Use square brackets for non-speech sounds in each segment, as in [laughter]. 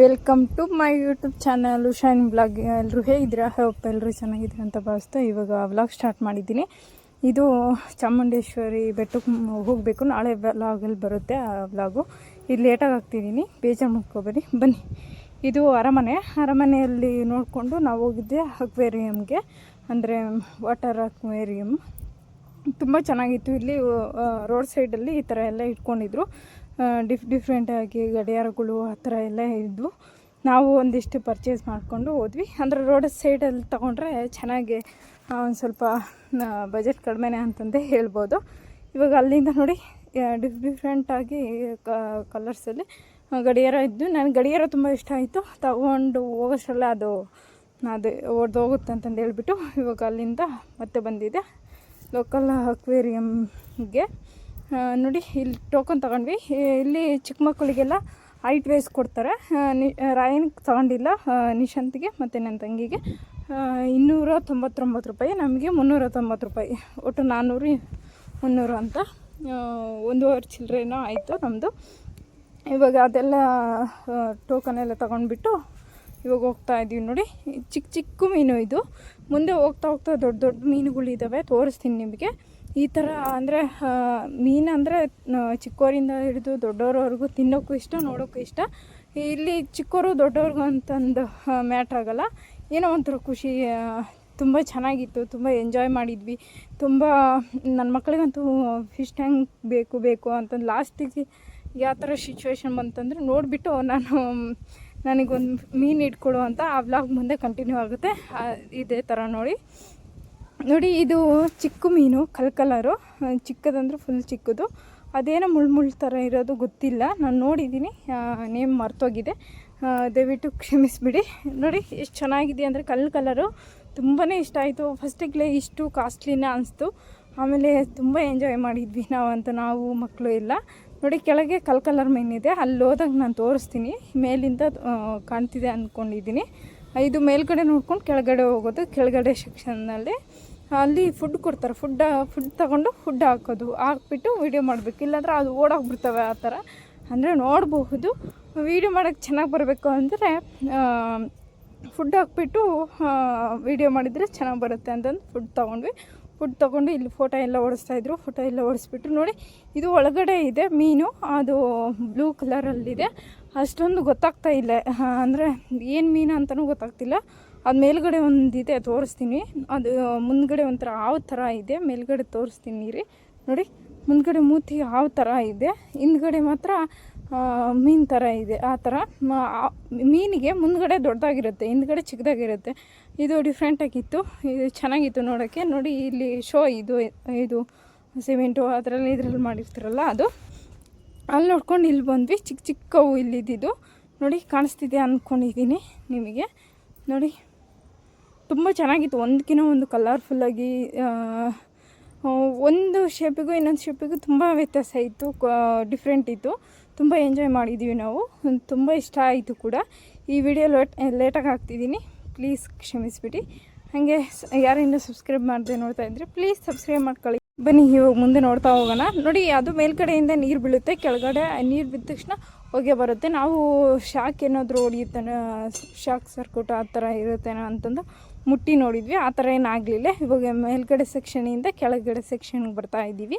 Welcome to my YouTube channel shine blog ಎಲ್ಲರೂ ಹೇಗಿದ್ದೀರಾ? Hope ಎಲ್ಲರೂ ಚೆನ್ನಾಗಿದ್ದೀರಾ ಅಂತ ಭಾವಿಸ್ತಾ ಇವಾಗ ವ್ಲಾಗ್ ಸ್ಟಾರ್ಟ್ ಮಾಡಿದ್ದೀನಿ. ಇದು ಚಾಮುಂಡೇಶ್ವರಿ ಬೆಟ್ಟಕ್ಕೆ ಹೋಗಬೇಕು. ನಾಳೆ ವ್ಲಾಗಲ್ಲಿ ಬರುತ್ತೆ ಆ ವ್ಲಾಗು ಇದು ಲೇಟಾಗಿ ಹಾಕ್ತಿದ್ದೀನಿ ಬೇಜಾರು ಮಾಡ್ಕೋಬೇಡಿ ಬನ್ನಿ. ಇದು ಅರಮನೆ. ಅರಮನೆಯಲ್ಲಿ ನೋಡಿಕೊಂಡು ನಾವು ಹೋಗಿದ್ದೆ ಅಕ್ವೇರಿಯಮ್ಗೆ ಅಂದರೆ ವಾಟರ್ ಅಕ್ವೇರಿಯಮ್ ತುಂಬ ಚೆನ್ನಾಗಿತ್ತು. ಇಲ್ಲಿ ರೋಡ್ ಸೈಡಲ್ಲಿ ಈ ಥರ ಎಲ್ಲ ಇಟ್ಕೊಂಡಿದ್ರು. ಡಿಫ್ ಡಿಫ್ರೆಂಟಾಗಿ ಗಡಿಯಾರಗಳು ಆ ಥರ ಎಲ್ಲ ಇದ್ವು. ನಾವು ಒಂದಿಷ್ಟು ಪರ್ಚೇಸ್ ಮಾಡಿಕೊಂಡು ಹೋದ್ವಿ. ಅಂದರೆ ರೋಡ್ ಸೈಡಲ್ಲಿ ತೊಗೊಂಡ್ರೆ ಚೆನ್ನಾಗಿ ಒಂದು ಸ್ವಲ್ಪ ಬಜೆಟ್ ಕಡಿಮೆನೇ ಅಂತಂದೇ ಹೇಳ್ಬೋದು. ಇವಾಗ ಅಲ್ಲಿಂದ ನೋಡಿ ಡಿಫ್ ಡಿಫ್ರೆಂಟಾಗಿ ಕಲರ್ಸಲ್ಲಿ ಗಡಿಯಾರ ಇದ್ದು. ನನಗೆ ಗಡಿಯಾರ ತುಂಬ ಇಷ್ಟ ಆಯಿತು. ತಗೊಂಡು ಹೋಗೋಷ್ಟರಲ್ಲ ಅದು ಅದು ಒಡೆದು ಹೋಗುತ್ತೆ ಅಂತಂದು ಹೇಳ್ಬಿಟ್ಟು ಇವಾಗ ಅಲ್ಲಿಂದ ಮತ್ತೆ ಬಂದಿದೆ. ಲೋಕಲ್ ಅಕ್ವೇರಿಯಮ್ಗೆ ನೋಡಿ, ಇಲ್ಲಿ ಟೋಕನ್ ತಗೊಂಡ್ವಿ. ಇಲ್ಲಿ ಚಿಕ್ಕ ಮಕ್ಕಳಿಗೆಲ್ಲ ಹೈಟ್ ವೇಸ್ ಕೊಡ್ತಾರೆ. ನಿ ರಾಯನ್ ತಗೊಂಡಿಲ್ಲ ನಿಶಾಂತಿಗೆ ಮತ್ತು ನನ್ನ ತಂಗಿಗೆ. ಇನ್ನೂರ ತೊಂಬತ್ತೊಂಬತ್ತು ರೂಪಾಯಿ, ನಮಗೆ ಮುನ್ನೂರ ತೊಂಬತ್ತು ರೂಪಾಯಿ. ಒಟ್ಟು ನಾನ್ನೂರು ಮುನ್ನೂರು ಅಂತ. ಒಂದೂವರೆ ಚಿಲ್ಲರೆನೋ ಆಯಿತು ನಮ್ಮದು ಇವಾಗ ಅದೆಲ್ಲ ಟೋಕನ್ ಎಲ್ಲ ತೊಗೊಂಡ್ಬಿಟ್ಟು ಇವಾಗ ಹೋಗ್ತಾ ಇದ್ದೀವಿ ನೋಡಿ. ಚಿಕ್ಕ ಚಿಕ್ಕ ಮೀನು ಇದು. ಮುಂದೆ ಹೋಗ್ತಾ ಹೋಗ್ತಾ ದೊಡ್ಡ ದೊಡ್ಡ ಮೀನುಗಳಿದ್ದಾವೆ ತೋರಿಸ್ತೀನಿ ನಿಮಗೆ. ಈ ಥರ ಅಂದರೆ ಮೀನು ಅಂದರೆ ಚಿಕ್ಕವರಿಂದ ಹಿಡಿದು ದೊಡ್ಡವ್ರವರೆಗೂ ತಿನ್ನೋಕ್ಕೂ ಇಷ್ಟ, ನೋಡೋಕ್ಕೂ ಇಷ್ಟ. ಇಲ್ಲಿ ಚಿಕ್ಕವರು ದೊಡ್ಡವ್ರಿಗೂ ಅಂತಂದು ಮ್ಯಾಟ್ರ್ ಆಗಲ್ಲ. ಏನೋ ಒಂಥರ ಖುಷಿ ತುಂಬ ಚೆನ್ನಾಗಿತ್ತು, ತುಂಬ ಎಂಜಾಯ್ ಮಾಡಿದ್ವಿ. ತುಂಬ, ನನ್ನ ಮಕ್ಕಳಿಗಂತೂ ಫಿಶ್ ಟ್ಯಾಂಕ್ ಬೇಕು ಬೇಕು ಅಂತಂದು ಲಾಸ್ಟಿಗೆ ಯಾವ ಥರ ಸಿಚುವೇಶನ್ ಬಂತಂದರೆ, ನೋಡಿಬಿಟ್ಟು ನಾನು, ನನಗೊಂದು ಮೀನು ಇಟ್ಕೊಡು ಅಂತ ಆ ವ್ಲಾಗ್ ಮುಂದೆ ಕಂಟಿನ್ಯೂ ಆಗುತ್ತೆ. ಇದೇ ಥರ ನೋಡಿ. ನೋಡಿ, ಇದು ಚಿಕ್ಕ ಮೀನು, ಕಲ್ ಕಲರು. ಚಿಕ್ಕದಂದ್ರೆ ಫುಲ್ ಚಿಕ್ಕದು. ಅದೇನೋ ಮುಳ್ಳು ಮುಳ್ಳು ಥರ ಇರೋದು ಗೊತ್ತಿಲ್ಲ. ನಾನು ನೋಡಿದ್ದೀನಿ ನೇಮ್ ಮರ್ತೋಗಿದೆ. ದಯವಿಟ್ಟು ಕ್ಷಮಿಸಿಬಿಡಿ. ನೋಡಿ, ಎಷ್ಟು ಚೆನ್ನಾಗಿದೆ ಅಂದರೆ ಕಲ್ ಕಲರು. ತುಂಬಾ ಇಷ್ಟ ಆಯಿತು. ಫಸ್ಟಿಗೆ ಇಷ್ಟು ಕಾಸ್ಟ್ಲಿನೇ ಅನಿಸ್ತು. ಆಮೇಲೆ ತುಂಬ ಎಂಜಾಯ್ ಮಾಡಿದ್ವಿ ನಾವಂತ ನಾವು ಮಕ್ಕಳು ಎಲ್ಲ. ನೋಡಿ, ಕೆಳಗೆ ಕಲ್ ಕಲರ್ ಮೀನಿದೆ ಅಲ್ಲಿ ಹೋದಾಗ ನಾನು ತೋರಿಸ್ತೀನಿ. ಮೇಲಿಂದ ಕಾಣ್ತಿದೆ ಅಂದ್ಕೊಂಡಿದ್ದೀನಿ ಇದು ಮೇಲ್ಗಡೆ ನೋಡ್ಕೊಂಡು ಕೆಳಗಡೆ ಹೋಗೋದು. ಕೆಳಗಡೆ ಸೆಕ್ಷನ್ನಲ್ಲಿ ಅಲ್ಲಿ ಫುಡ್ ಕೊಡ್ತಾರೆ. ಫುಡ್ ಫುಡ್ ತಗೊಂಡು ಫುಡ್ ಹಾಕೋದು. ಹಾಕ್ಬಿಟ್ಟು ವೀಡಿಯೋ ಮಾಡಬೇಕು. ಇಲ್ಲಾಂದ್ರೆ ಅದು ಓಡೋಗ್ಬಿಡ್ತವೆ ಆ ಥರ. ಅಂದರೆ ನೋಡಬಹುದು. ವೀಡಿಯೋ ಮಾಡೋಕ್ಕೆ ಚೆನ್ನಾಗಿ ಬರಬೇಕು ಅಂದರೆ ಫುಡ್ ಹಾಕ್ಬಿಟ್ಟು ವೀಡಿಯೋ ಮಾಡಿದರೆ ಚೆನ್ನಾಗಿ ಬರುತ್ತೆ ಅಂತಂದು ಫುಡ್ ತೊಗೊಂಡ್ವಿ. ಫುಡ್ ತೊಗೊಂಡು ಇಲ್ಲಿ ಫೋಟೋ ಎಲ್ಲ ಓಡಿಸ್ತಾಯಿದ್ರು ಫೋಟೋ ಎಲ್ಲ ಓಡಿಸ್ಬಿಟ್ಟು ನೋಡಿ, ಇದು ಒಳಗಡೆ ಇದೆ ಮೀನು. ಅದು ಬ್ಲೂ ಕಲರಲ್ಲಿದೆ ಅಷ್ಟೊಂದು ಗೊತ್ತಾಗ್ತಾ ಇಲ್ಲ. ಅಂದರೆ ಏನು ಮೀನು ಅಂತಲೂ ಗೊತ್ತಾಗ್ತಿಲ್ಲ. ಅದು ಮೇಲ್ಗಡೆ ಒಂದಿದೆ ತೋರಿಸ್ತೀನಿ. ಅದು ಮುಂದ್ಗಡೆ ಒಂಥರ ಹಾವು ಥರ ಇದೆ. ಮೇಲ್ಗಡೆ ತೋರಿಸ್ತೀನಿ ರೀ ನೋಡಿ, ಮುಂದ್ಗಡೆ ಮೂತಿ ಹಾವು ಥರ ಇದೆ. ಹಿಂದ್ಗಡೆ ಮಾತ್ರ ಮೀನು ಥರ ಇದೆ. ಆ ಥರ ಮೀನಿಗೆ ಮುಂದ್ಗಡೆ ದೊಡ್ಡದಾಗಿರುತ್ತೆ, ಹಿಂದ್ಗಡೆ ಚಿಕ್ಕದಾಗಿರುತ್ತೆ. ಇದು ಡಿಫ್ರೆಂಟಾಗಿತ್ತು. ಇದು ಚೆನ್ನಾಗಿತ್ತು ನೋಡೋಕ್ಕೆ ನೋಡಿ, ಇಲ್ಲಿ ಶೋ ಇದು ಇದು ಸಿಮೆಂಟು, ಅದರಲ್ಲಿ ಇದರಲ್ಲಿ ಮಾಡಿರ್ತಾರಲ್ಲ ಅದು. ಅಲ್ಲಿ ನೋಡ್ಕೊಂಡು ಇಲ್ಲಿ ಬಂದ್ವಿ. ಚಿಕ್ಕ ಚಿಕ್ಕವು ಇಲ್ಲಿದ್ದು ನೋಡಿ, ಕಾಣಿಸ್ತಿದೆ ಅಂದ್ಕೊಂಡಿದ್ದೀನಿ ನಿಮಗೆ. ನೋಡಿ ತುಂಬ ಚೆನ್ನಾಗಿತ್ತು. ಒಂದಕ್ಕಿಂತ ಒಂದು ಕಲರ್ಫುಲ್ಲಾಗಿ ಒಂದು ಶೇಪಿಗೂ ಇನ್ನೊಂದು ಶೇಪಿಗೂ ತುಂಬ ವ್ಯತ್ಯಾಸ ಇತ್ತು ಡಿಫ್ರೆಂಟ್ ಇತ್ತು. ತುಂಬ ಎಂಜಾಯ್ ಮಾಡಿದ್ದೀವಿ ನಾವು. ತುಂಬ ಇಷ್ಟ ಆಯಿತು ಕೂಡ. ಈ ವಿಡಿಯೋ ಲೇಟ್ ಲೇಟಾಗಿ ಹಾಕ್ತಿದ್ದೀನಿ ಪ್ಲೀಸ್ ಕ್ಷಮಿಸ್ಬಿಡಿ. ಹಾಗೆ ಯಾರಿಂದ ಸಬ್ಸ್ಕ್ರೈಬ್ ಮಾಡದೆ ನೋಡ್ತಾ ಇದ್ದರೆ ಪ್ಲೀಸ್ ಸಬ್ಸ್ಕ್ರೈಬ್ ಮಾಡ್ಕೊಳ್ಳಿ. ಬನ್ನಿ, ಇವಾಗ ಮುಂದೆ ನೋಡ್ತಾ ಹೋಗೋಣ. ನೋಡಿ, ಅದು ಮೇಲ್ಗಡೆಯಿಂದ ನೀರು ಬೀಳುತ್ತೆ. ಕೆಳಗಡೆ ನೀರು ಬಿದ್ದ ತಕ್ಷಣ ಹೊಗೆ ಬರುತ್ತೆ. ನಾವು ಶಾಕ್ ಏನಾದರೂ ಹೊಡಿಯುತ್ತಾನೆ, ಶಾಕ್ ಸರ್ಕುಟ್ ಆ ಥರ ಇರುತ್ತೇನೋ ಅಂತಂದು ಮುಟ್ಟಿ ನೋಡಿದ್ವಿ. ಆ ಥರ ಏನಾಗಲಿಲ್ಲ. ಇವಾಗ ಮೇಲ್ಗಡೆ ಸೆಕ್ಷನಿಂದ ಕೆಳಗಡೆ ಸೆಕ್ಷನ್ಗೆ ಬರ್ತಾ ಇದ್ದೀವಿ.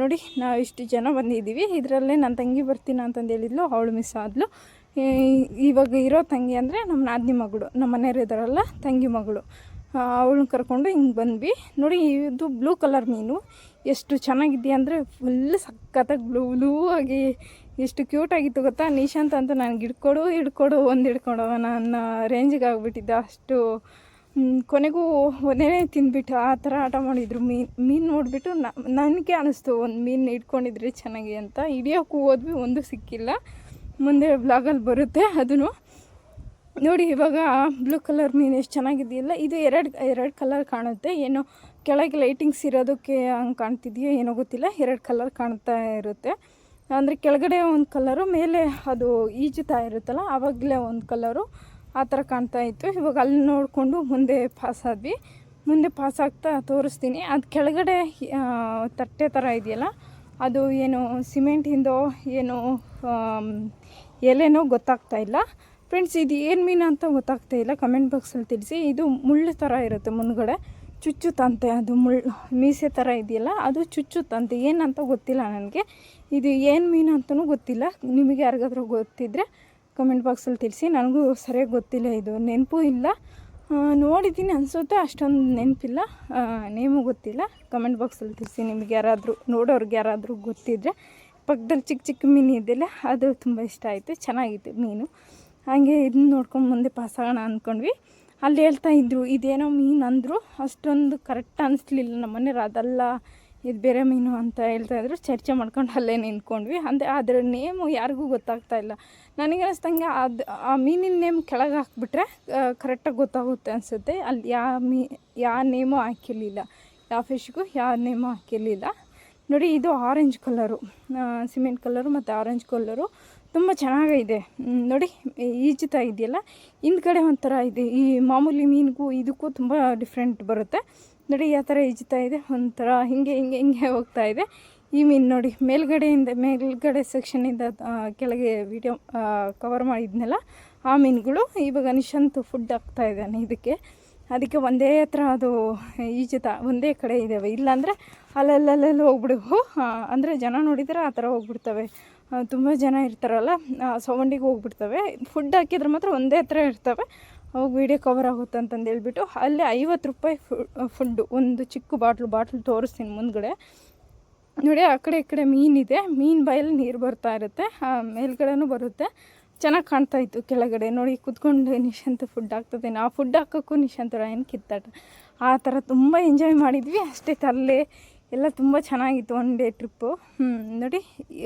ನೋಡಿ, ನಾವು ಇಷ್ಟು ಜನ ಬಂದಿದ್ದೀವಿ. ಇದರಲ್ಲೇ ನನ್ನ ತಂಗಿ ಬರ್ತೀನಿ ಅಂತಂದು ಹೇಳಿದ್ಲು. ಅವಳು ಮಿಸ್ ಆದಳು ಇವಾಗ ಇರೋ ತಂಗಿ ಅಂದರೆ ನಮ್ಮ ನಾದಿನಿ ಮಗಳು. ನಮ್ಮ ಮನೆಯವ್ರು ಇದ್ದಾರಲ್ಲ, ತಂಗಿ ಮಗಳು. ಅವಳನ್ನ ಕರ್ಕೊಂಡು ಹಿಂಗೆ ಬಂದ್ವಿ. ನೋಡಿ, ಇದು ಬ್ಲೂ ಕಲರ್ ಮೀನು. ಎಷ್ಟು ಚೆನ್ನಾಗಿದೆಯಾ ಅಂದರೆ ಫುಲ್ ಸಖತ್ತಾಗಿ ಬ್ಲೂ ಬ್ಲೂ ಆಗಿ ಎಷ್ಟು ಕ್ಯೂಟಾಗಿತ್ತು ಗೊತ್ತಾ? ನಿಶಾಂತ್ ಅಂತ ನನಗೆ ಹಿಡ್ಕೊಡು ಹಿಡ್ಕೊಡು, ಒಂದು ಹಿಡ್ಕೊಂಡು ನನ್ನ ರೇಂಜಿಗೆ ಆಗಿಬಿಟ್ಟಿದ್ದೆ ಅಷ್ಟು ಕೊನೆಗೂ ಒಂದೇ ತಿಂದ್ಬಿಟ್ಟು ಆ ಥರ ಆಟ ಮಾಡಿದರು ಮೀನು. ಮೀನು ನೋಡಿಬಿಟ್ಟು ನನಗೆ ಅನ್ನಿಸ್ತು ಒಂದು ಮೀನು ಇಟ್ಕೊಂಡಿದ್ರೆ ಚೆನ್ನಾಗಿ ಅಂತ. ಹಿಡಿಯೋಕ್ಕೂ ಹೋದ್ವಿ, ಒಂದು ಸಿಕ್ಕಿಲ್ಲ. ಮುಂದೆ ಬ್ಲಾಗಲ್ಲಿ ಬರುತ್ತೆ ಅದನ್ನು ನೋಡಿ, ಇವಾಗ ಬ್ಲೂ ಕಲರ್ ಮೀನು ಎಷ್ಟು ಚೆನ್ನಾಗಿದೆಯಲ್ಲ, ಇದು ಎರಡು ಎರಡು ಕಲರ್ ಕಾಣುತ್ತೆ. ಏನೋ ಕೆಳಗೆ ಲೈಟಿಂಗ್ಸ್ ಇರೋದಕ್ಕೆ ಹಂಗೆ ಕಾಣ್ತಿದೆಯೋ ಏನೋ ಗೊತ್ತಿಲ್ಲ, ಎರಡು ಕಲರ್ ಕಾಣ್ತಾ ಇರುತ್ತೆ. ಅಂದರೆ ಕೆಳಗಡೆ ಒಂದು ಕಲರು ಮೇಲೆ ಅದು ಈಜುತ್ತಾ ಇರುತ್ತಲ್ಲ ಆವಾಗಲೇ ಒಂದು ಕಲರು ಆ ಥರ ಕಾಣ್ತಾ ಇತ್ತು. ಇವಾಗ ಅಲ್ಲಿ ನೋಡಿಕೊಂಡು ಮುಂದೆ ಪಾಸಾದ್ವಿ ಮುಂದೆ ಪಾಸಾಗ್ತಾ ತೋರಿಸ್ತೀನಿ. ಅದು ಕೆಳಗಡೆ ತಟ್ಟೆ ಥರ ಇದೆಯಲ್ಲ, ಅದು ಏನು ಸಿಮೆಂಟಿಂದೋ ಏನು ಎಲೆನೋ ಗೊತ್ತಾಗ್ತಾ ಇಲ್ಲ. ಫ್ರೆಂಡ್ಸ್ ಇದು ಏನು ಮೀನು ಅಂತ ಗೊತ್ತಾಗ್ತಾ ಇಲ್ಲ. ಕಮೆಂಟ್ ಬಾಕ್ಸಲ್ಲಿ ತಿಳಿಸಿ. ಇದು ಮುಳ್ಳು ಥರ ಇರುತ್ತೆ ಮುಂದ್ಗಡೆ. ಚುಚ್ಚುತ್ತಂತೆ ಅದು ಮುಳ್ಳು ಮೀಸೆ ಥರ ಇದೆಯಲ್ಲ, ಅದು ಚುಚ್ಚುತ್ತಂತೆ ಏನಂತ ಗೊತ್ತಿಲ್ಲ ನನಗೆ. ಇದು ಏನು ಮೀನು ಅಂತಲೂ ಗೊತ್ತಿಲ್ಲ. ನಿಮಗೆ ಯಾರಿಗಾದ್ರೂ ಗೊತ್ತಿದ್ದರೆ ಕಮೆಂಟ್ ಬಾಕ್ಸಲ್ಲಿ ತಿಳಿಸಿ. ನನಗೂ ಸರಿಯಾಗಿ ಗೊತ್ತಿಲ್ಲ ಇದು. ನೆನಪು ಇಲ್ಲ. ನೋಡಿದ್ದೀನಿ ಅನಿಸುತ್ತೆ, ಅಷ್ಟೊಂದು ನೆನಪಿಲ್ಲ. ನೇಮು ಗೊತ್ತಿಲ್ಲ. ಕಮೆಂಟ್ ಬಾಕ್ಸಲ್ಲಿ ತಿಳಿಸಿ. ನಿಮ್ಗೆ ಯಾರಾದರೂ, ನೋಡೋರ್ಗೆ ಯಾರಾದರೂ ಗೊತ್ತಿದ್ದರೆ ಪಕ್ಕದಲ್ಲಿ ಚಿಕ್ಕ ಚಿಕ್ಕ ಮೀನು ಇದೆಯಲ್ಲ, ಅದು ತುಂಬ ಇಷ್ಟ ಆಯಿತು. ಚೆನ್ನಾಗಿತ್ತು ಮೀನು. ಹಾಗೆ ಇದನ್ನ ನೋಡ್ಕೊಂಡು ಮುಂದೆ ಪಾಸ್ ಆಗೋಣ ಅಂದ್ಕೊಂಡ್ವಿ ಅಲ್ಲಿ ಹೇಳ್ತಾ ಇದ್ರು, ಇದೇನೋ ಮೀನು ಅಂದರು, ಅಷ್ಟೊಂದು ಕರೆಕ್ಟ್ ಅನಿಸ್ಲಿಲ್ಲ ನಮ್ಮ ಮನೆಯವ್ರು ಅದಲ್ಲ, ಇದು ಬೇರೆ ಮೀನು ಅಂತ ಹೇಳ್ತಾ ಇದ್ರು. ಚರ್ಚೆ ಮಾಡ್ಕೊಂಡು ಅಲ್ಲೇ ನಿಂತ್ಕೊಂಡ್ವಿ. ಅಂದರೆ ಅದರ ನೇಮು ಯಾರಿಗೂ ಗೊತ್ತಾಗ್ತಾ ಇಲ್ಲ. ನನಗೆ ಅನಿಸ್ತಂಗೆ ಅದು, ಆ ಮೀನಿನ ನೇಮ್ ಕೆಳಗೆ ಹಾಕ್ಬಿಟ್ರೆ ಕರೆಕ್ಟಾಗಿ ಗೊತ್ತಾಗುತ್ತೆ ಅನಿಸುತ್ತೆ. ಅಲ್ಲಿ ಯಾವ ಮೀ ಯಾವ ನೇಮು ಹಾಕಿರಲಿಲ್ಲ. ಯಾವ ಫಿಶ್ಗೂ ಯಾವ ನೇಮು ಹಾಕಿರಲಿಲ್ಲ. ನೋಡಿ, ಇದು ಆರೆಂಜ್ ಕಲರು ಸಿಮೆಂಟ್ ಕಲರು ಮತ್ತು ಆರೆಂಜ್ ಕಲರು ತುಂಬ ಚೆನ್ನಾಗಿದೆ ನೋಡಿ ಈಜುತ್ತಾ ಇದೆಯಲ್ಲ, ಹಿಂದ್ಗಡೆ ಒಂಥರ ಇದೆ. ಈ ಮಾಮೂಲಿ ಮೀನಿಗೂ ಇದಕ್ಕೂ ತುಂಬ ಡಿಫ್ರೆಂಟ್ ಬರುತ್ತೆ. ನೋಡಿ ಯಾವ ಥರ ಈಜುತ್ತಾ ಇದೆ. ಒಂಥರ ಹಿಂಗೆ ಹಿಂಗೆ ಹಿಂಗೆ ಹೋಗ್ತಾ ಇದೆ. ಈ ಮೀನು ನೋಡಿ, ಮೇಲ್ಗಡೆಯಿಂದ, ಮೇಲ್ಗಡೆ ಸೆಕ್ಷನಿಂದ ಕೆಳಗೆ ವಿಡಿಯೋ ಕವರ್ ಮಾಡಿದ್ನಲ್ಲ, ಆ ಮೀನುಗಳು ಇವಾಗ ನಿಶಾಂತ್ ಫುಡ್ ಹಾಕ್ತಾ ಇದ್ದಾನೆ ಇದಕ್ಕೆ. ಅದಕ್ಕೆ ಒಂದೇ ಹತ್ರ ಅದು ಈಜುತ್ತ ಒಂದೇ ಕಡೆ ಇದ್ದಾವೆ ಇಲ್ಲಾಂದರೆ ಅಲ್ಲಲ್ಲಲ್ಲಿ ಹೋಗ್ಬಿಡುವು. ಅಂದರೆ ಜನ ನೋಡಿದರೆ ಆ ಥರ ಹೋಗ್ಬಿಡ್ತವೆ. ತುಂಬ ಜನ ಇರ್ತಾರಲ್ಲ ಸೌಂಡಿಗೆ ಹೋಗ್ಬಿಡ್ತವೆ. ಫುಡ್ ಹಾಕಿದ್ರೆ ಮಾತ್ರ ಒಂದೇ ಹತ್ರ ಇರ್ತವೆ. ಅವಾಗ ವೀಡಿಯೋ ಕವರ್ ಆಗುತ್ತೆ ಅಂತಂದು ಹೇಳ್ಬಿಟ್ಟು ಅಲ್ಲಿ ಐವತ್ತು ರೂಪಾಯಿ ಫುಡ್ಡು ಒಂದು ಚಿಕ್ಕ ಬಾಟ್ಲು ಬಾಟ್ಲು ತೋರಿಸ್ತೀನಿ ಮುಂದ್ಗಡೆ. ನೋಡಿ, ಆ ಕಡೆ ಈ ಕಡೆ ಮೀನಿದೆ ಮೀನು ಬಾಯಲ್ಲಿ ನೀರು ಬರ್ತಾ ಇರುತ್ತೆ. ಆ, ಮೇಲ್ಗಡೆನೂ ಬರುತ್ತೆ. ಚೆನ್ನಾಗಿ ಕಾಣ್ತಾ ಇತ್ತು ಕೆಳಗಡೆ. ನೋಡಿ, ಕುತ್ಕೊಂಡು ನಿಶಾಂತ್ ಫುಡ್ ಹಾಕ್ತದೆ. ಆ ಫುಡ್ ಹಾಕೋಕ್ಕೂ ನಿಶಾಂತ್ ಏನು ಕಿತ್ತಾಟ. ಆ ಥರ ತುಂಬ ಎಂಜಾಯ್ ಮಾಡಿದ್ವಿ. ಅಷ್ಟೇ ತರಲೆ ಎಲ್ಲ ತುಂಬ ಚೆನ್ನಾಗಿತ್ತು ಒನ್ ಡೇ ಟ್ರಿಪ್ಪು ನೋಡಿ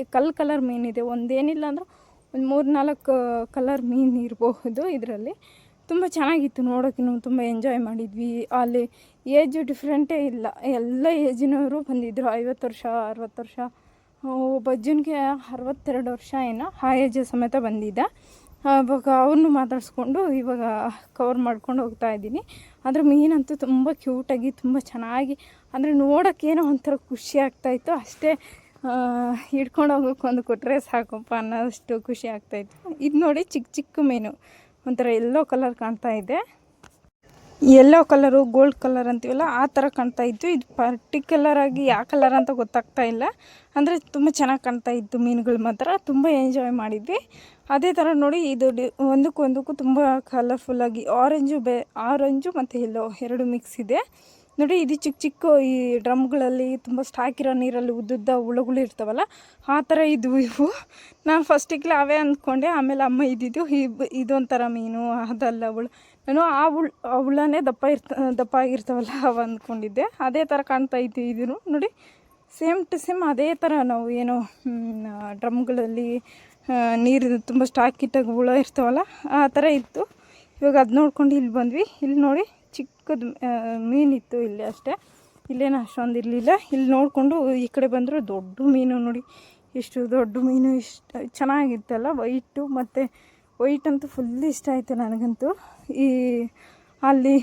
ಕಲ್ ಕಲರ್ ಮೀನಿದೆ. ಒಂದೇನಿಲ್ಲ ಅಂದರೂ ಒಂದು ಮೂರು ನಾಲ್ಕು ಕಲರ್ ಮೀನು ಇರಬಹುದು ಇದರಲ್ಲಿ. ತುಂಬ ಚೆನ್ನಾಗಿತ್ತು ನೋಡೋಕೆ, ನಾವು ತುಂಬ ಎಂಜಾಯ್ ಮಾಡಿದ್ವಿ. ಅಲ್ಲಿ ಏಜು ಡಿಫ್ರೆಂಟೇ ಇಲ್ಲ. ಎಲ್ಲ ಏಜಿನವರು ಬಂದಿದ್ದರು ಐವತ್ತು ವರ್ಷ, ಅರವತ್ತು ವರ್ಷ. ಒಬ್ಬ ಅಜ್ಜನಿಗೆ ಅರವತ್ತೆರಡು ವರ್ಷ ಏನೋ, ಆ ಏಜ್ ಸಮೇತ ಬಂದಿದ್ದ. ಅವಾಗ ಅವ್ರನ್ನೂ ಮಾತಾಡಿಸ್ಕೊಂಡು ಇವಾಗ ಕವರ್ ಮಾಡ್ಕೊಂಡು ಹೋಗ್ತಾ ಇದ್ದೀನಿ. ಆದರೆ ಮೀನಂತೂ ತುಂಬ ಕ್ಯೂಟಾಗಿ ತುಂಬ ಚೆನ್ನಾಗಿ, ಅಂದರೆ ನೋಡೋಕ್ಕೇನೋ ಒಂಥರ ಖುಷಿ ಆಗ್ತಾಯಿತ್ತು ಅಷ್ಟೇ ಹಿಡ್ಕೊಂಡು ಹೋಗೋಕೆ ಒಂದು ಕೊಟ್ಟರೆ ಸಾಕಪ್ಪ ಅನ್ನೋಷ್ಟು ಖುಷಿ ಆಗ್ತಾಯಿತ್ತು ಇದು ನೋಡಿ ಚಿಕ್ಕ ಚಿಕ್ಕ ಮೀನು. ಒಂಥರ ಎಲ್ಲೋ ಕಲರ್ ಕಾಣ್ತಾ ಇದೆ. ಎಲ್ಲೋ ಕಲರು ಗೋಲ್ಡ್ ಕಲರ್ ಅಂತೀವಲ್ಲ, ಆ ಥರ ಕಾಣ್ತಾ ಇತ್ತು. ಇದು ಪರ್ಟಿಕ್ಯುಲರ್ ಆಗಿ ಯಾವ ಕಲರ್ ಅಂತ ಗೊತ್ತಾಗ್ತಾ ಇಲ್ಲ. ಅಂದರೆ ತುಂಬ ಚೆನ್ನಾಗಿ ಕಾಣ್ತಾ ಇತ್ತು ಮೀನುಗಳು ಮಾತ್ರ. ತುಂಬ ಎಂಜಾಯ್ ಮಾಡಿದ್ವಿ. ಅದೇ ಥರ ನೋಡಿ, ಇದು ಡಿ ಒಂದಕ್ಕೊಂದಕ್ಕೂ ತುಂಬ ಕಲರ್ಫುಲ್ಲಾಗಿ ಆರೆಂಜು ಬೆ ಆರೆಂಜು ಮತ್ತು ಎಲ್ಲೋ ಎರಡು ಮಿಕ್ಸ್ ಇದೆ. ನೋಡಿ, ಇದು ಚಿಕ್ಕ ಚಿಕ್ಕ ಈ ಡ್ರಮ್ಗಳಲ್ಲಿ ತುಂಬ ಇರೋ ನೀರಲ್ಲಿ ಉದ್ದುದ್ದ ಹುಳುಗಳು ಇರ್ತಾವಲ್ಲ, ಆ ಥರ ಇದ್ವು ಇವು. ನಾನು ಫಸ್ಟಿಗೆ ಅವೇ ಅಂದ್ಕೊಂಡೆ, ಆಮೇಲೆ ಅಮ್ಮ ಇದ್ದಿದ್ದು ಇದೊಂಥರ ಮೀನು, ಅದಲ್ಲ ಹುಳು. ನಾನು ಆ ಹುಳ, ಆ ಹುಳನೇ ದಪ್ಪ ಇರ್ತ, ದಪ್ಪ ಆಗಿರ್ತಾವಲ್ಲ [laughs] ಅವು ಅಂದ್ಕೊಂಡಿದ್ದೆ. ಅದೇ ಥರ ಕಾಣ್ತಾ ಇದ್ದು ಇದನ್ನು, ನೋಡಿ. ಸೇಮ್ ಟು ಸೇಮ್ ಅದೇ ಥರ ನಾವು ಏನೋ ಡ್ರಮ್ಗಳಲ್ಲಿ ನೀರು ತುಂಬ ಸ್ಟಾಕ್ ಇಟ್ಟಾಗ ಹುಳ ಇರ್ತಾವಲ್ಲ, ಆ ಥರ ಇತ್ತು. ಇವಾಗ ಅದು ನೋಡ್ಕೊಂಡು ಇಲ್ಲಿ ಬಂದ್ವಿ. ಇಲ್ಲಿ ನೋಡಿ ಚಿಕ್ಕದು ಮೀನಿತ್ತು ಇಲ್ಲಿ ಅಷ್ಟೇ. ಇಲ್ಲೇನು ಅಷ್ಟೊಂದು ಇರಲಿಲ್ಲ. ಇಲ್ಲಿ ನೋಡಿಕೊಂಡು ಈ ಕಡೆ ಬಂದರೂ ದೊಡ್ಡ ಮೀನು ನೋಡಿ. ಇಷ್ಟು ದೊಡ್ಡ ಮೀನು, ಇಷ್ಟು ಚೆನ್ನಾಗಿತ್ತಲ್ಲ, ವೈಟು ಮತ್ತು ವೈಟ್ ಅಂತೂ ಫುಲ್ ಇಷ್ಟ ಆಯಿತು ನನಗಂತೂ. ಈ, ಅಲ್ಲಿ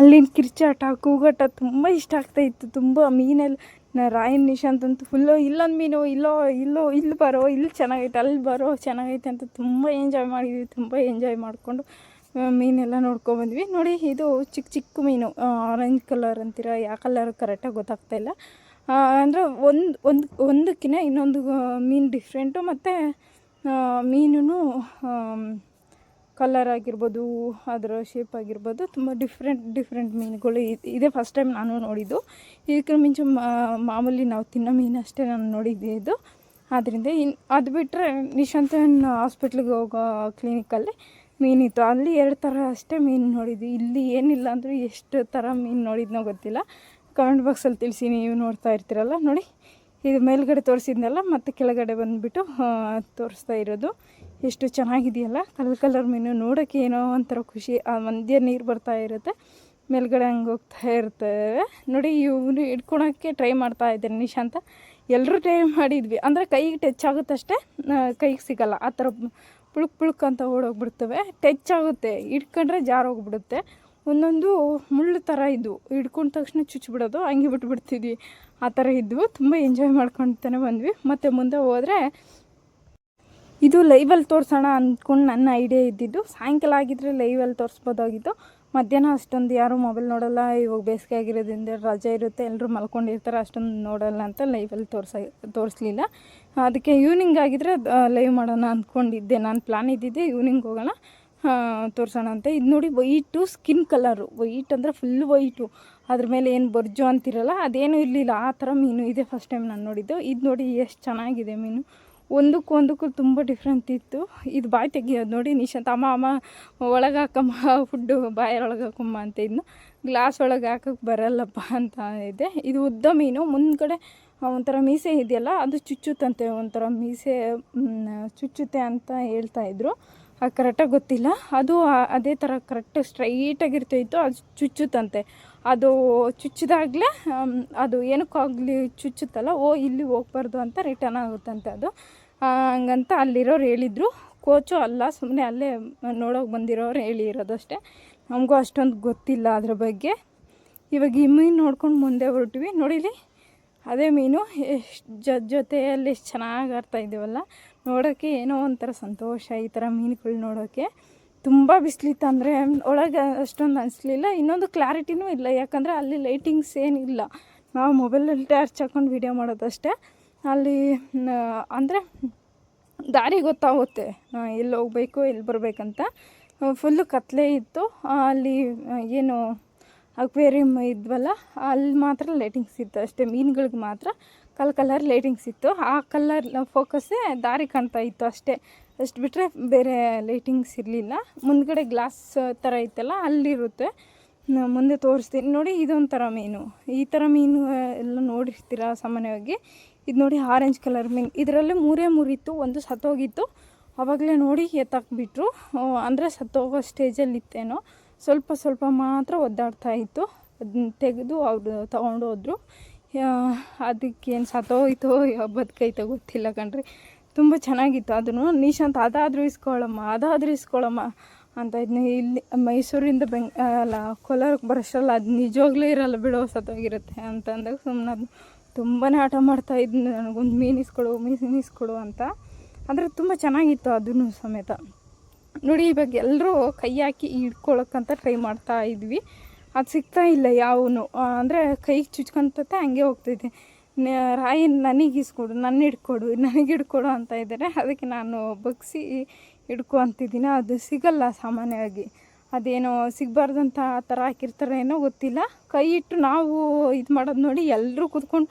ಅಲ್ಲಿನ ಕಿರ್ಚಾಟ, ಕೂಗಾಟ ತುಂಬ ಇಷ್ಟ ಆಗ್ತಾ ಇತ್ತು. ತುಂಬ ಮೀನಲ್ಲಿ ರಾಯನ್ ನಿಶಾಂತ್ ಅಂತೂ ಫುಲ್ಲು ಇಲ್ಲೊಂದು ಮೀನು, ಇಲ್ಲೋ ಇಲ್ಲೋ, ಇಲ್ಲಿ ಬರೋ, ಇಲ್ಲಿ ಚೆನ್ನಾಗೈತೆ, ಅಲ್ಲಿ ಬರೋ ಚೆನ್ನಾಗೈತೆ ಅಂತ ತುಂಬ ಎಂಜಾಯ್ ಮಾಡಿದ್ವಿ, ತುಂಬ ಎಂಜಾಯ್ ಮಾಡಿಕೊಂಡು. ಮೀನೆಲ್ಲ ನೋಡ್ಕೊಬಂದ್ವಿ ನೋಡಿ, ಇದು ಚಿಕ್ಕ ಚಿಕ್ಕ ಮೀನು. ಆರೆಂಜ್ ಕಲರ್ ಅಂತೀರ ಯಾವ ಕಲರ್ ಕರೆಕ್ಟಾಗಿ ಗೊತ್ತಾಗ್ತಾ ಇಲ್ಲ. ಅಂದರೆ ಒಂದು ಒಂದು ಒಂದಕ್ಕಿಂತ ಇನ್ನೊಂದು ಮೀನು ಡಿಫ್ರೆಂಟು ಮತ್ತು ಮೀನು ಕಲರ್ ಆಗಿರ್ಬೋದು, ಅದರ ಶೇಪ್ ಆಗಿರ್ಬೋದು, ತುಂಬ ಡಿಫ್ರೆಂಟ್ ಡಿಫ್ರೆಂಟ್ ಮೀನುಗಳು ಇದ್- ಫಸ್ಟ್ ಟೈಮ್ ನಾನು ನೋಡಿದ್ದು. ಇದಕ್ಕೆ ಮುಂಚೆ ಮಾಮೂಲಿ ನಾವು ತಿನ್ನೋ ಮೀನು ಅಷ್ಟೇ ನಾನು ನೋಡಿದ್ದೆ ಇದು. ಆದ್ದರಿಂದ ಇನ್, ಅದು ಬಿಟ್ಟರೆ ನಿಶಾಂತನ್ ಹಾಸ್ಪಿಟ್ಲಿಗೆ ಹೋಗೋ ಕ್ಲಿನಿಕಲ್ಲಿ ಮೀನಿತ್ತು. ಅಲ್ಲಿ ಎರಡು ಥರ ಅಷ್ಟೇ ಮೀನು ನೋಡಿದ್ವಿ. ಇಲ್ಲಿ ಏನಿಲ್ಲ ಅಂದರೂ ಎಷ್ಟು ಥರ ಮೀನು ನೋಡಿದ್ನೋ ಗೊತ್ತಿಲ್ಲ. ಕಮೆಂಟ್ ಬಾಕ್ಸಲ್ಲಿ ತಿಳಿಸಿ, ನೀವು ನೋಡ್ತಾ ಇರ್ತೀರಲ್ಲ? ನೋಡಿ, ಇದು ಮೇಲ್ಗಡೆ ತೋರಿಸಿದ್ನಲ್ಲ, ಮತ್ತು ಕೆಳಗಡೆ ಬಂದುಬಿಟ್ಟು ತೋರಿಸ್ತಾ ಇರೋದು. ಎಷ್ಟು ಚೆನ್ನಾಗಿದೆಯಲ್ಲ? ಕಲರ್ ಕಲರ್ ಮೀನು ನೋಡೋಕ್ಕೆ ಏನೋ ಒಂಥರ ಖುಷಿ. ಆ ಮಧ್ಯ ನೀರು ಬರ್ತಾ ಇರುತ್ತೆ. ಮೇಲ್ಗಡೆ ಹಂಗೆ ಹೋಗ್ತಾ ಇರ್ತವೆ ನೋಡಿ, ಇವನು ಹಿಡ್ಕೊಳೋಕ್ಕೆ ಟ್ರೈ ಮಾಡ್ತಾ ಇದ್ದೇನೆ ನಿಶಾಂತ. ಎಲ್ಲರೂ ಟ್ರೈ ಮಾಡಿದ್ವಿ. ಅಂದರೆ ಕೈಗೆ ಟಚ್ ಆಗುತ್ತಷ್ಟೇ ಕೈಗೆ ಸಿಗಲ್ಲ. ಆ ಥರ ಪುಳುಕ್ ಪುಳುಕ್ ಅಂತ ಓಡೋಗ್ಬಿಡ್ತವೆ. ಟಚ್ ಆಗುತ್ತೆ, ಹಿಡ್ಕೊಂಡ್ರೆ ಜಾರೋಗ್ಬಿಡುತ್ತೆ ಒಂದೊಂದು ಮುಳ್ಳು ಥರ ಇದ್ವು ಹಿಡ್ಕೊಂಡ ತಕ್ಷಣ ಚುಚ್ಚಿಬಿಡೋದು ಹಂಗೆ ಬಿಟ್ಬಿಡ್ತಿದ್ವಿ. ಆ ಥರ ಇದ್ವು. ತುಂಬ ಎಂಜಾಯ್ ಮಾಡ್ಕೊತಾನೆ ಬಂದ್ವಿ. ಮತ್ತು ಮುಂದೆ ಹೋದರೆ ಇದು ಲೈವಲ್ಲಿ ತೋರಿಸೋಣ ಅಂದ್ಕೊಂಡು ನನ್ನ ಐಡಿಯಾ ಇದ್ದಿದ್ದು. ಸಾಯಂಕಾಲ ಆಗಿದ್ದರೆ ಲೈವಲ್ಲಿ ತೋರಿಸ್ಬೋದಾಗಿತ್ತು. ಮಧ್ಯಾಹ್ನ ಅಷ್ಟೊಂದು ಯಾರೂ ಮೊಬೈಲ್ ನೋಡೋಲ್ಲ. ಇವಾಗ ಬೇಸಿಗೆ ಆಗಿರೋದ್ರಿಂದ ರಜೆ ಇರುತ್ತೆ. ಎಲ್ಲರೂ ಮಲ್ಕೊಂಡಿರ್ತಾರೆ. ಅಷ್ಟೊಂದು ನೋಡೋಲ್ಲ ಅಂತ ಲೈವಲ್ಲಿ ತೋರಿಸ, ತೋರಿಸ್ಲಿಲ್ಲ. ಅದಕ್ಕೆ ಈವ್ನಿಂಗ್ ಆಗಿದ್ದರೆ ಲೈವ್ ಮಾಡೋಣ ಅಂದ್ಕೊಂಡಿದ್ದೆ ನಾನು ಪ್ಲ್ಯಾನ್ ಇದ್ದಿದ್ದೆ ಈವ್ನಿಂಗ್ ಹೋಗೋಣ ತೋರಿಸೋಣ ಅಂತ. ಇದು ನೋಡಿ ವೈಟು ಸ್ಕಿನ್ ಕಲರು ವೈಟ್ ಅಂದರೆ ಫುಲ್ ವೈಟು ಅದ್ರ ಮೇಲೆ ಏನು ಬರ್ಜು ಅಂತಿರಲ್ಲ, ಅದೇನೂ ಇರಲಿಲ್ಲ. ಆ ಥರ ಮೀನು ಇದೆ ಫಸ್ಟ್ ಟೈಮ್ ನಾನು ನೋಡಿದ್ದು. ಇದು ನೋಡಿ ಎಷ್ಟು ಚೆನ್ನಾಗಿದೆ ಮೀನು. ಒಂದಕ್ಕೂ ಒಂದಕ್ಕೂ ತುಂಬ ಡಿಫ್ರೆಂಟ್ ಇತ್ತು. ಇದು ಬಾಯಿ ತೆಗಿಯೋದು ನೋಡಿ ನಿಶಾಂತ್ ಅಮ್ಮ ಅಮ್ಮ ಒಳಗೆ ಹಾಕಮ್ಮ ಫುಡ್ಡು ಬಾಯರೊಳಗೆ ಹಾಕಮ್ಮ ಅಂತ ಇದ್ನು. ಗ್ಲಾಸ್ ಒಳಗೆ ಹಾಕಕ್ಕೆ ಬರಲ್ಲಪ್ಪ ಅಂತ ಇದೆ. ಇದು ಉದ್ದ ಮೀನು. ಮುಂದ್ಗಡೆ ಒಂಥರ ಮೀಸೆ ಇದೆಯಲ್ಲ ಅದು ಚುಚ್ಚುತ್ತಂತೆ ಒಂಥರ ಮೀಸೆ ಚುಚ್ಚುತ್ತೆ ಅಂತ ಹೇಳ್ತಾ ಇದ್ರು. ಅದು ಕರೆಕ್ಟಾಗಿ ಗೊತ್ತಿಲ್ಲ. ಅದು ಆ- ಅದೇ ಥರ ಕರೆಕ್ಟ್ ಸ್ಟ್ರೈಟಾಗಿರ್ತೈತು ಅದು ಚುಚ್ಚುತ್ತಂತೆ. ಅದು ಚುಚ್ಚಿದಾಗಲೇ ಅದು ಏನಕ್ಕಾಗಲಿ ಚುಚ್ಚುತ್ತಲ್ಲ ಓ ಇಲ್ಲಿ ಹೋಗ್ಬಾರ್ದು ಅಂತ ರಿಟರ್ನ್ ಆಗುತ್ತಂತೆ ಅದು. ಆ, ಹಂಗಂತ ಅಲ್ಲಿರೋರು ಹೇಳಿದರು. ಕೋಚು ಅಲ್ಲ ಸುಮ್ಮನೆ ಅಲ್ಲೇ ನೋಡೋಕೆ ಬಂದಿರೋರು ಹೇಳಿರೋದು ಅಷ್ಟೇ ನಮಗೂ ಅಷ್ಟೊಂದು ಗೊತ್ತಿಲ್ಲ ಅದ್ರ ಬಗ್ಗೆ. ಇವಾಗ ಈ ಮೀನು ನೋಡ್ಕೊಂಡು ಮುಂದೆ ಹೊರಟ್ವಿ. ನೋಡಿಲಿ? ಅದೇ ಮೀನು. ಎಷ್ಟು ಜೊತೆ ಜೊತೆಯಲ್ಲಿ ಎಷ್ಟು ಚೆನ್ನಾಗಿ ಆಡ್ತಾ ಇದ್ದೀವಲ್ಲ. ನೋಡೋಕ್ಕೆ ಏನೋ ಒಂಥರ ಸಂತೋಷ ಈ ಥರ ಮೀನುಗಳು ನೋಡೋಕ್ಕೆ ತುಂಬ ಬಿಸಿಲಿತ್ತು ಅಂದರೆ ಒಳಗೆ ಅಷ್ಟೊಂದು ಅನಿಸ್ಲಿಲ್ಲ. ಇನ್ನೊಂದು ಕ್ಲಾರಿಟಿನೂ ಇಲ್ಲ. ಯಾಕಂದರೆ ಅಲ್ಲಿ ಲೈಟಿಂಗ್ಸ್ ಏನಿಲ್ಲ. ನಾವು ಮೊಬೈಲಲ್ಲಿ ಟಾರ್ಚ್ ಹಾಕೊಂಡು ವೀಡಿಯೋ ಮಾಡೋದಷ್ಟೇ. ಅಲ್ಲಿ ಅಂದರೆ ದಾರಿ ಗೊತ್ತಾಗುತ್ತೆ. ಎಲ್ಲಿ ಹೋಗ್ಬೇಕು, ಎಲ್ಲಿ ಬರಬೇಕಂತ. ಫುಲ್ಲು ಕತ್ತಲೆ ಇತ್ತು. ಅಲ್ಲಿ ಏನು ಅಕ್ವೇರಿಯಮ್ ಇದ್ವಲ್ಲ, ಅಲ್ಲಿ ಮಾತ್ರ ಲೈಟಿಂಗ್ಸ್ ಇತ್ತು ಅಷ್ಟೇ. ಮೀನುಗಳಿಗೆ ಮಾತ್ರ ಕಲ್ ಕಲರ್ ಲೈಟಿಂಗ್ಸ್ ಇತ್ತು. ಆ ಕಲರ್ ಫೋಕಸ್ಸೇ ದಾರಿ ಕಾಣ್ತಾ ಇತ್ತು ಅಷ್ಟೇ. ಅಷ್ಟು ಬಿಟ್ಟರೆ ಬೇರೆ ಲೈಟಿಂಗ್ಸ್ ಇರಲಿಲ್ಲ. ಮುಂದ್ಗಡೆ ಗ್ಲಾಸ್ ಥರ ಇತ್ತಲ್ಲ, ಅಲ್ಲಿರುತ್ತೆ. ಮುಂದೆ ತೋರಿಸ್ತೀನಿ. ನೋಡಿ, ಇದೊಂಥರ ಮೀನು. ಈ ಥರ ಮೀನು ಎಲ್ಲ ನೋಡಿರ್ತೀರ ಸಾಮಾನ್ಯವಾಗಿ? ಇದು ನೋಡಿ ಆರೆಂಜ್ ಕಲರ್ ಮೀನು. ಇದರಲ್ಲೇ ಮೂರೇ ಮೂರಿತ್ತು ಒಂದು ಸತ್ತೋಗಿತ್ತು. ಆವಾಗಲೇ ನೋಡಿ ಎತ್ತಾಕ್ಬಿಟ್ರು. ಅಂದರೆ ಸತ್ತೋಗೋ ಸ್ಟೇಜಲ್ಲಿ ಇತ್ತೇನೋ ಸ್ವಲ್ಪ ಸ್ವಲ್ಪ ಮಾತ್ರ ಒದ್ದಾಡ್ತಾ ಇತ್ತು. ಅದನ್ನ ತೆಗೆದು ಅವರು ತೊಗೊಂಡೋದ್ರು. ಅದಕ್ಕೇನು ಸತ್ತೋಯ್ತೋ ಬದುಕೈತೋ ಗೊತ್ತಿಲ್ಲ ಕಣ್ರಿ. ತುಂಬ ಚೆನ್ನಾಗಿತ್ತು ಅದನ್ನು. ನಿಶಾಂತ್, ಅದಾದರೂ ಇಸ್ಕೊಳ್ಳಮ್ಮ ಅದಾದರೂ ಇಸ್ಕೊಳ್ಳಮ್ಮ ಅಂತ ಇದನ್ನ ಇಲ್ಲಿ ಮೈಸೂರಿಂದ ಬೆಂಗ್, ಅಲ್ಲ, ಕೋಲಾರಕ್ಕೆ ಬರೋಷ್ಟಲ್ಲ, ಅದು ನಿಜವಾಗ್ಲೂ ಇರಲ್ಲ ಬಿಡೋ, ಸತ್ತೋಗಿರುತ್ತೆ ಅಂತ ಅಂದಾಗ ಸುಮ್ಮನೆ ಅದು ತುಂಬಾ ಹಠ ಮಾಡ್ತಾ ಇದ್ನು ನನಗೊಂದು ಮೀನಿಸ್ಕೊಡು ಇಸ್ಕೊಡು, ಮೀನು ಇಸ್ಕೊಡು ಅಂತ. ಆದರೆ ತುಂಬ ಚೆನ್ನಾಗಿತ್ತು ಅದನ್ನು ಸಮೇತ. ನೋಡಿ, ಇವಾಗ ಎಲ್ಲರೂ ಕೈ ಹಾಕಿ ಹಿಡ್ಕೊಳಕ್ಕಂತ ಟ್ರೈ ಮಾಡ್ತಾ ಇದ್ವಿ. ಅದು ಸಿಗ್ತಾ ಇಲ್ಲ ಯಾವನು. ಅಂದರೆ ಕೈಗೆ ಚುಚ್ಕೊಂತತೆ ಹಂಗೆ ಹೋಗ್ತೈತೆ. ರಾಯಿ ನನಗೆ ಇಸ್ಕೊಡು ನನ್ನ ಹಿಡ್ಕೊಡು, ನನಗೆ ಹಿಡ್ಕೊಡು ಅಂತ ಇದ್ದಾರೆ ಅದಕ್ಕೆ ನಾನು ಬಗ್ಸಿ ಹಿಡ್ಕೊ ಅಂತಿದ್ದೀನಿ. ಅದು ಸಿಗಲ್ಲ ಸಾಮಾನ್ಯವಾಗಿ. ಅದೇನೋ ಸಿಗಬಾರ್ದಂತ ಆ ಥರ ಹಾಕಿರ್ತಾರೆ ಏನೋ ಗೊತ್ತಿಲ್ಲ. ಕೈ ಇಟ್ಟು ನಾವು ಇದು ಮಾಡೋದು ನೋಡಿ ಎಲ್ಲರೂ ಕೂತ್ಕೊಂಡು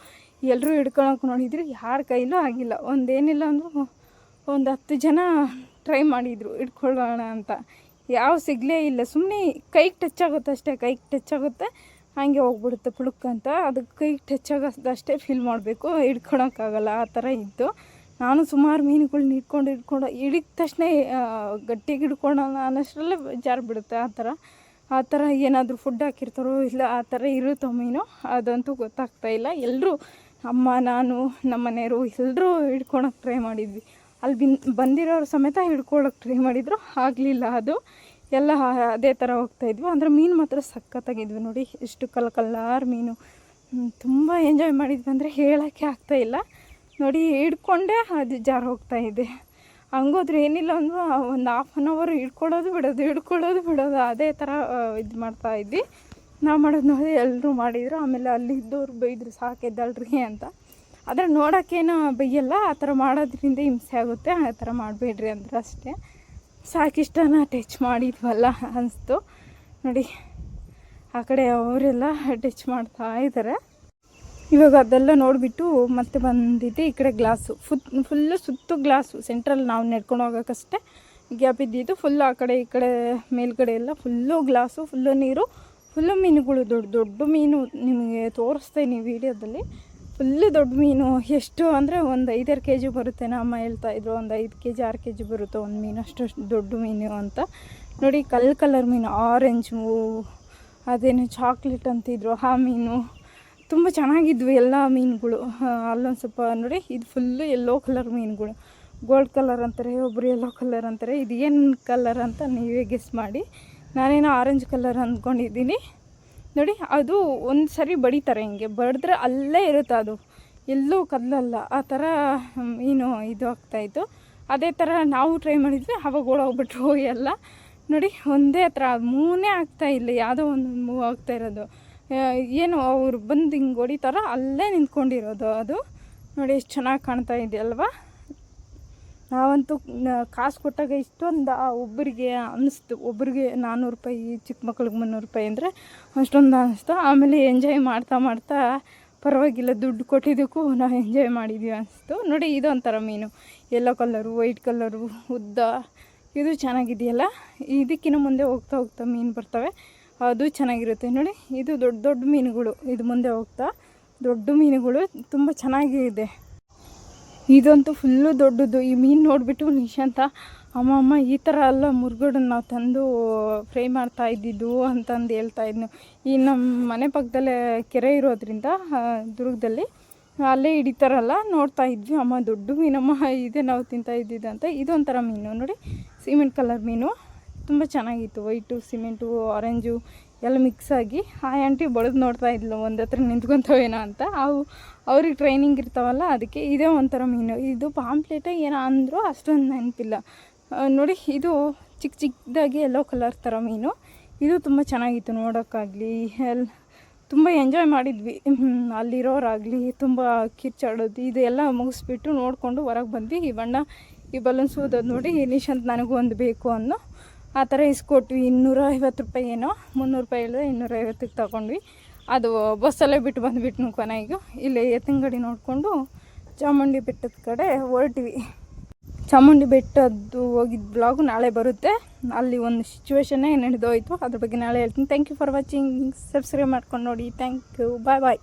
ಎಲ್ಲರೂ ಹಿಡ್ಕೊಳಕ್ಕೆ ನೋಡಿದ್ರು, ಯಾರ ಕೈಲೂ ಆಗಿಲ್ಲ. ಒಂದೇನಿಲ್ಲ ಅಂದರೂ ಒಂದು ಹತ್ತು ಜನ ಟ್ರೈ ಮಾಡಿದರು ಇಟ್ಕೊಳ್ಳೋಣ ಅಂತ. ಯಾವ ಸಿಗಲೇ ಇಲ್ಲ. ಸುಮ್ಮನೆ ಕೈಗೆ ಟಚ್ ಆಗುತ್ತೆ ಅಷ್ಟೇ, ಕೈಗೆ ಟಚ್ ಆಗುತ್ತೆ, ಹಾಗೆ ಹೋಗ್ಬಿಡುತ್ತೆ ಪುಳುಕ್ ಅಂತ. ಅದಕ್ಕೆ ಕೈಗೆ ಟಚ್ ಆಗೋದಷ್ಟೇ ಫೀಲ್ ಮಾಡಬೇಕು ಹಿಡ್ಕೊಳಕ್ಕಾಗಲ್ಲ ಆ ಥರ ಇತ್ತು. ನಾನು ಸುಮಾರು ಮೀನುಗಳ್ನ ಹಿಡ್ಕೊಂಡು ಹಿಡ್ಕೊಂಡು ಹಿಡಿದ ತಕ್ಷಣ ಗಟ್ಟಿಗೆ ಹಿಡ್ಕೊಳ್ಳೋಣ ಅನ್ನೋಷ್ಟರಲ್ಲೇ ಜಾರು ಬಿಡುತ್ತೆ. ಆ ಥರ ಆ ಥರ ಏನಾದರೂ ಫುಡ್ ಹಾಕಿರ್ತಾರೋ ಇಲ್ಲ, ಆ ಥರ ಇರುತ್ತೋ ಮೀನು? ಅದಂತೂ ಗೊತ್ತಾಗ್ತಾ ಇಲ್ಲ. ಎಲ್ಲರೂ ಅಮ್ಮ, ನಾನು, ನಮ್ಮ ಮನೆಯವರು ಎಲ್ಲರೂ ಹಿಡ್ಕೊಳಕ್ಕೆ ಟ್ರೈ ಮಾಡಿದ್ವಿ. ಅಲ್ಲಿ ಬಿನ್, ಬಂದಿರೋರು ಸಮೇತ ಹಿಡ್ಕೊಳಕ್ಕೆ ಟ್ರೈ ಮಾಡಿದ್ರು. ಆಗಲಿಲ್ಲ ಅದು. ಎಲ್ಲ ಅದೇ ಥರ ಹೋಗ್ತಾ ಇದ್ವಿ. ಅಂದರೆ ಮೀನು ಮಾತ್ರ ಸಖತ್ತಾಗಿದ್ವಿ ನೋಡಿ. ಇಷ್ಟು ಕಲ್ ಕಲ್ಲಾರು ಮೀನು ತುಂಬ ಎಂಜಾಯ್ ಮಾಡಿದ್ವಿ. ಅಂದರೆ ಹೇಳೋಕ್ಕೆ ಆಗ್ತಾ ಇಲ್ಲ. ನೋಡಿ, ಹಿಡ್ಕೊಂಡೇ ಅದು ಜಾರು ಹೋಗ್ತಾ ಇದೆ. ಹಂಗೋದ್ರೆ ಏನಿಲ್ಲ ಅಂದರೂ ಒಂದು ಹಾಫ್ ಆನ್ ಅವರ್ ಹಿಡ್ಕೊಳ್ಳೋದು ಬಿಡೋದು ಹಿಡ್ಕೊಳ್ಳೋದು ಬಿಡೋದು, ಅದೇ ಥರ ಇದು ಮಾಡ್ತಾ ಇದ್ವಿ. ನಾವು ಮಾಡೋದು ನೋಡಿ ಎಲ್ಲರೂ ಮಾಡಿದರು. ಆಮೇಲೆ ಅಲ್ಲಿ ಇದ್ದವ್ರು ಬೈದರು ಸಾಕೆದ್ದಲ್ರಿ ಅಂತ. ಆದರೆ ನೋಡೋಕ್ಕೇನು ಬೈಯಲ್ಲ, ಆ ಥರ ಮಾಡೋದ್ರಿಂದ ಹಿಂಸೆ ಆಗುತ್ತೆ, ಆ ಥರ ಮಾಡಬೇಡ್ರಿ ಅಂದ್ರೆ ಅಷ್ಟೇ. ಸಾಕಿಷ್ಟನ ಟಚ್ ಮಾಡಿದ್ವಲ್ಲ ಅನಿಸ್ತು. ನೋಡಿ, ಆ ಕಡೆ ಅವರೆಲ್ಲ ಟಚ್ ಮಾಡ್ತಾ ಇದ್ದಾರೆ ಇವಾಗ ಅದೆಲ್ಲ ನೋಡಿಬಿಟ್ಟು ಮತ್ತೆ ಬಂದಿದ್ದೆ ಈ ಕಡೆ ಗ್ಲಾಸು. ಫುತ್ ಫುಲ್ಲು ಸುತ್ತು ಗ್ಲಾಸು. ಸೆಂಟ್ರಲ್ ನಾವು ನಡ್ಕೊಂಡು ಹೋಗೋಕ್ಕಷ್ಟೇ ಗ್ಯಾಪ್ ಇದ್ದಿದ್ದು ಫುಲ್ ಆ ಕಡೆ ಈ ಕಡೆ ಮೇಲ್ಗಡೆ ಎಲ್ಲ ಫುಲ್ಲು ಗ್ಲಾಸು ಫುಲ್ಲು ನೀರು ಫುಲ್ಲು ಮೀನುಗಳು. ದೊಡ್ಡ ದೊಡ್ಡ ಮೀನು ನಿಮಗೆ ತೋರಿಸ್ತೀನಿ ವೀಡಿಯೋದಲ್ಲಿ. ಫುಲ್ಲು ದೊಡ್ಡ ಮೀನು. ಎಷ್ಟು ಅಂದರೆ ಒಂದು ಐದಾರು ಕೆ ಜಿ ಬರುತ್ತೆ ನಮ್ಮ ಹೇಳ್ತಾ ಇದ್ರು. ಒಂದು ಐದು ಕೆ ಜಿ ಆರು ಕೆ ಜಿ ಬರುತ್ತೆ ಒಂದು ಮೀನು. ಅಷ್ಟು ದೊಡ್ಡ ಮೀನು ಅಂತ. ನೋಡಿ ಕಲ್ ಕಲರ್ ಮೀನು. ಆರೆಂಜು ಅದೇನು ಚಾಕ್ಲೇಟ್ ಅಂತಿದ್ರು ಆ ಮೀನು. ತುಂಬ ಚೆನ್ನಾಗಿದ್ವು ಎಲ್ಲ ಮೀನುಗಳು. ಅಲ್ಲೊಂದು ಸ್ವಲ್ಪ ನೋಡಿ ಇದು ಫುಲ್ಲು ಎಲ್ಲೋ ಕಲರ್ ಮೀನುಗಳು. ಗೋಲ್ಡ್ ಕಲರ್ ಅಂತಾರೆ ಒಬ್ಬರು ಎಲ್ಲೋ ಕಲರ್ ಅಂತಾರೆ ಇದು ಏನು ಕಲರ್ ಅಂತ ನೀವೇ ಗೆಸ್ ಮಾಡಿ. ನಾನೇನೋ ಆರೆಂಜ್ ಕಲರ್ ಅಂದ್ಕೊಂಡಿದ್ದೀನಿ. ನೋಡಿ ಅದು ಒಂದು ಸರಿ ಬಡಿತಾರೆ ಹಿಂಗೆ. ಬಡಿದ್ರೆ ಅಲ್ಲೇ ಇರುತ್ತೆ ಅದು. ಎಲ್ಲೂ ಕದಲಲ್ಲ. ಆ ಥರ ಮೀನು ಇದು ಆಗ್ತಾಯಿತ್ತು ಅದೇ ಥರ ನಾವು ಟ್ರೈ ಮಾಡಿದ್ವಿ ಅವಾಗ ಓಡೋಗ್ಬಿಟ್ರು ಎಲ್ಲ. ನೋಡಿ ಒಂದೇ ಹತ್ರ ಮೂನೇ ಆಗ್ತಾ ಇಲ್ಲ ಯಾವುದೋ ಒಂದು ಮೂವ್ ಆಗ್ತಾ ಇರೋದು. ಆ, ಏನು ಅವ್ರು ಬಂದು ಹಿಂಗೆ ಹೊಡಿತಾರ ಅಲ್ಲೇ ನಿಂತ್ಕೊಂಡಿರೋದು ಅದು. ನೋಡಿ ಎಷ್ಟು ಚೆನ್ನಾಗಿ ಕಾಣ್ತಾ ಇದೆಯಲ್ವಾ ನಾವಂತೂ, ನ- ಕಾಸು ಕೊಟ್ಟಾಗ ಇಷ್ಟೊಂದು ಒಬ್ಬರಿಗೆ ಅನ್ನಿಸ್ತು ಒಬ್ಬರಿಗೆ ನಾನ್ನೂರು ರೂಪಾಯಿ ಚಿಕ್ಕ ಮಕ್ಳಿಗೆ ಮುನ್ನೂರು ರೂಪಾಯಿ ಅಂದರೆ ಅಷ್ಟೊಂದು ಅನ್ನಿಸ್ತು ಆಮೇಲೆ ಎಂಜಾಯ್ ಮಾಡ್ತಾ ಮಾಡ್ತಾ ಪರವಾಗಿಲ್ಲ, ದುಡ್ಡು ಕೊಟ್ಟಿದ್ದಕ್ಕೂ ನಾವು ಎಂಜಾಯ್ ಮಾಡಿದ್ವಿ ಅನಿಸ್ತು. ನೋಡಿ ಇದೊಂಥರ ಮೀನು. ಯೆಲ್ಲೋ ಕಲರು, ವೈಟ್ ಕಲರು, ಉದ್ದ. ಇದು ಚೆನ್ನಾಗಿದೆಯಲ್ಲ? ಇದಕ್ಕಿಂತ ಮುಂದೆ ಹೋಗ್ತಾ ಹೋಗ್ತಾ ಮೀನು ಬರ್ತವೆ. ಅದು ಚೆನ್ನಾಗಿರುತ್ತೆ. ನೋಡಿ, ಇದು ದೊಡ್ಡ ದೊಡ್ಡ ಮೀನುಗಳು. ಇದು ಮುಂದೆ ಹೋಗ್ತಾ, ದೊಡ್ಡ ಮೀನುಗಳು ತುಂಬ ಚೆನ್ನಾಗಿದೆ ಇದಂತೂ ಫುಲ್ಲು ದೊಡ್ಡದು. ಈ ಮೀನು ನೋಡಿಬಿಟ್ಟು ನಿಶಾಂತ, ಅಮ್ಮ ಅಮ್ಮ, ಈ ಥರ ಎಲ್ಲ ಮುರುಗೋಡನ್ನ ನಾವು ತಂದು ಫ್ರೈ ಮಾಡ್ತಾ ಇದ್ದಿದ್ದು ಅಂತಂದು ಹೇಳ್ತಾ ಇದ್ನು. ಈ ನಮ್ಮ ಮನೆ ಪಕ್ಕದಲ್ಲೇ ಕೆರೆ ಇರೋದ್ರಿಂದ ದುರ್ಗದಲ್ಲಿ ಅಲ್ಲೇ ಹಿಡಿತಾರಲ್ಲ, ನೋಡ್ತಾ ಇದ್ವಿ. ಅಮ್ಮ, ದೊಡ್ಡ ಮೀನಮ್ಮ, ಇದೆ ನಾವು ತಿಂತಾ ಇದ್ದಿದ್ದು ಅಂತ. ಇದೊಂಥರ ಮೀನು. ನೋಡಿ, ಸಿಮೆಂಟ್ ಕಲರ್ ಮೀನು. ತುಂಬ ಚೆನ್ನಾಗಿತ್ತು. ವೈಟು, ಸಿಮೆಂಟು ಆರೆಂಜು ಎಲ್ಲ ಮಿಕ್ಸ್ ಆಗಿ. ಆ ಆಂಟಿ ಬಳಿದು ನೋಡ್ತಾ ಇದ್ಲು, ಒಂದು ಹತ್ರ ನಿಂತ್ಕೊತಾವೇನೋ ಅಂತ. ಅವು, ಅವ್ರಿಗೆ ಟ್ರೈನಿಂಗ್ ಇರ್ತಾವಲ್ಲ, ಅದಕ್ಕೆ ಇದೇ ಒಂಥರ ಮೀನು. ಇದು ಪಾಂಪ್ಲೆಟ ಏನೋ ಅಂದರೂ ಅಷ್ಟೊಂದು ನೆನಪಿಲ್ಲ. ನೋಡಿ, ಇದು ಚಿಕ್ಕ ಚಿಕ್ಕದಾಗಿ ಎಲ್ಲೋ ಕಲರ್ ಥರ ಮೀನು. ಇದು ತುಂಬ ಚೆನ್ನಾಗಿತ್ತು ನೋಡೋಕ್ಕಾಗಲಿ. ಎಲ್, ತುಂಬ ಎಂಜಾಯ್ ಮಾಡಿದ್ವಿ. ಅಲ್ಲಿರೋರಾಗಲಿ, ತುಂಬ ಕಿರ್ಚಾಡೋದು, ಇದೆಲ್ಲ ಮುಗಿಸ್ಬಿಟ್ಟು ನೋಡಿಕೊಂಡು ಹೊರಗೆ ಬಂದ್ವಿ. ಈ ಬಣ್ಣ, ಈ ಬಲೂನ್ಸ್ ನೋಡಿ ನೋಡಿ, ನಿಶಾಂತ್ ನನಗೂ ಒಂದು ಬೇಕು ಅನ್ನೋ ಆ ಥರ ಇಸ್ಕೊಟ್ವಿ. ಇನ್ನೂರ ಐವತ್ತು ರೂಪಾಯಿ ಏನೋ, ಮುನ್ನೂರು ರೂಪಾಯಿ ಹೇಳಿದ್ರೆ ಇನ್ನೂರೈವತ್ತಕ್ಕೆ ತಗೊಂಡ್ವಿ. ಅದು ಬಸ್ಸಲ್ಲೇ ಬಿಟ್ಟು ಬಂದುಬಿಟ್ಟು ಕೊನೆಗೂ. ಇಲ್ಲಿ ಎತ್ತಂಗಡಿ ನೋಡಿಕೊಂಡು ಚಾಮುಂಡಿ ಬೆಟ್ಟದ ಕಡೆ ಹೊರಟಿವಿ. ಚಾಮುಂಡಿ ಬೆಟ್ಟದ್ದು ಹೋಗಿದ್ದ ಬ್ಲಾಗು ನಾಳೆ ಬರುತ್ತೆ. ಅಲ್ಲಿ ಒಂದು ಸಿಚುವೇಶನ್ನೇ ನಡೆದೋಯ್ತು ಅದ್ರ ಬಗ್ಗೆ ನಾಳೆ ಹೇಳ್ತೀನಿ. Thank you for watching subscribe ಮಾಡ್ಕೊಂಡು ನೋಡಿ. Thank you bye bye